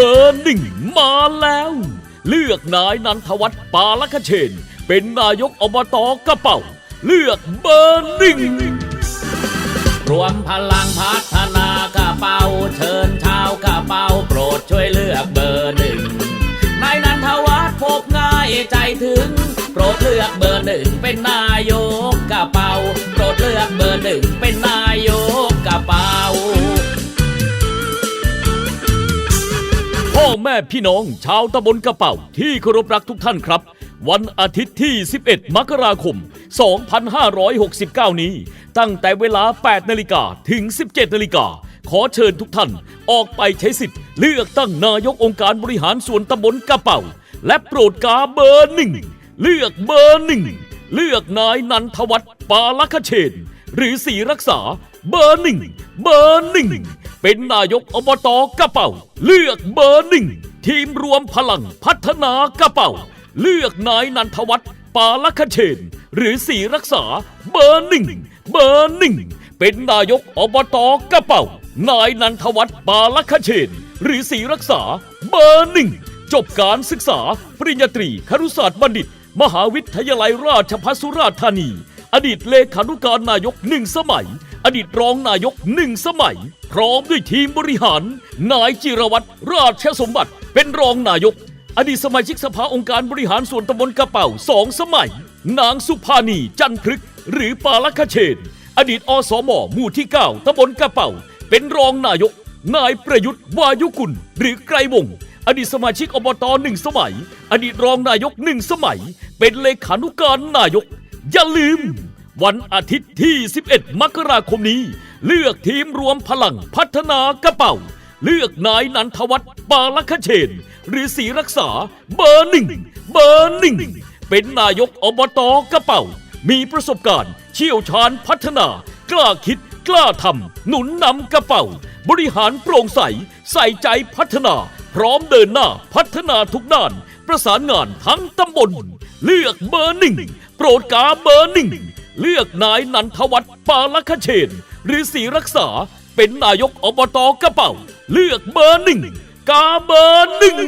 เบอร์หนึ่งมาแล้ว เลือกนายนันทวัฒน์ปาลคเชน เป็นนายกอบตกระเป๋า เลือกเบอร์หนึ่งรวมพลังพัฒนากระเป๋าเชิญชาวกระเป๋าโปรดช่วยเลือกเบอร์หนึ่งนายนันทวัฒน์พบง่ายใจถึง โปรดเลือกเบอร์หนึ่งเป็นนายกกระเป๋าโปรดเลือกเบอร์หนึ่งเป็นนายก แม่พี่น้อง ชาวตำบลกระเป๋าที่เคารพรักทุกท่านครับ วันอาทิตย์ที่ 11 มกราคม 2569 นี้ ตั้งแต่เวลา 8 นาฬิกาถึง 17 นาฬิกา ขอเชิญทุกท่านออกไปใช้สิทธิ์ เลือกตั้งนายกองค์การบริหารส่วนตำบลกระเป๋า และโปรดกาเบอร์หนึ่งเลือกเบอร์หนึ่งเลือกนายนันทวัฒน์ปาลคเชน หรือสีรักษาเบอร์หนึ่งเบอร์หนึ่ง เป็นนายกอบตกระเป๋า เลือกเบอร์หนึ่งทีมรวมพลังพัฒนากระเป๋า เลือกนายนันทวัฒน์ปาลคเชน หรือสีรักษา เบอร์หนึ่งเบอร์หนึ่งเป็นนายกอบตกระเป๋า นายนันทวัฒน์ปาลคเชน หรือสีรักษา เบอร์หนึ่งจบการศึกษา ปริญญาตรีครุศาสตร์บัณฑิต มหาวิทยาลัยราชภัฏสุราษฎร์ธานี อดีตเลขานุการนายกหนึ่งสมัย อดีตรองนายกหนึ่งสมัย พร้อมด้วยทีมบริหาร นายจิรวัตรราชสมบัติ เป็นรองนายก อดีตสมาชิกสภาองค์การบริหารส่วนตำบลกระเป๋าสองสมัย นางสุภานีจันทร์พฤกษ์หรือปาลคเชน อดีตอสมหมู่ที่ 9ตำบลกระเป๋า เป็นรองนายก นายประยุทธ์วายุกุล หรือไกรวงศ์อดีตสมาชิกอบตหนึ่งสมัย อดีตรองนายกหนึ่งสมัย เป็นเลขานุการนายก อย่าลืม วันอาทิตย์ที่ 11 มกราคมนี้ เลือกทีมรวมพลังพัฒนากระเป๋า เลือกนายนันทวัฒน์ปาลคเชน หรือสีรักษา เบอร์หนึ่งเบอร์หนึ่งเป็นนายกอบตกระเป๋า มีประสบการณ์ เชี่ยวชาญพัฒนา กล้าคิดกล้าทำหนุนนำกระเป๋า บริหารโปร่งใส ใส่ใจพัฒนา พร้อมเดินหน้าพัฒนาทุกด้าน ประสานงานทั้งตำบล เลือกเบอร์หนึ่งโปรดกาเบอร์หนึ่ง เลือกนายนันทวัฒน์ปาลคเชน หรือสีรักษาเป็นนายกอบตกระเป๋า เลือกเบอร์หนึ่งกาเบอร์หนึ่ง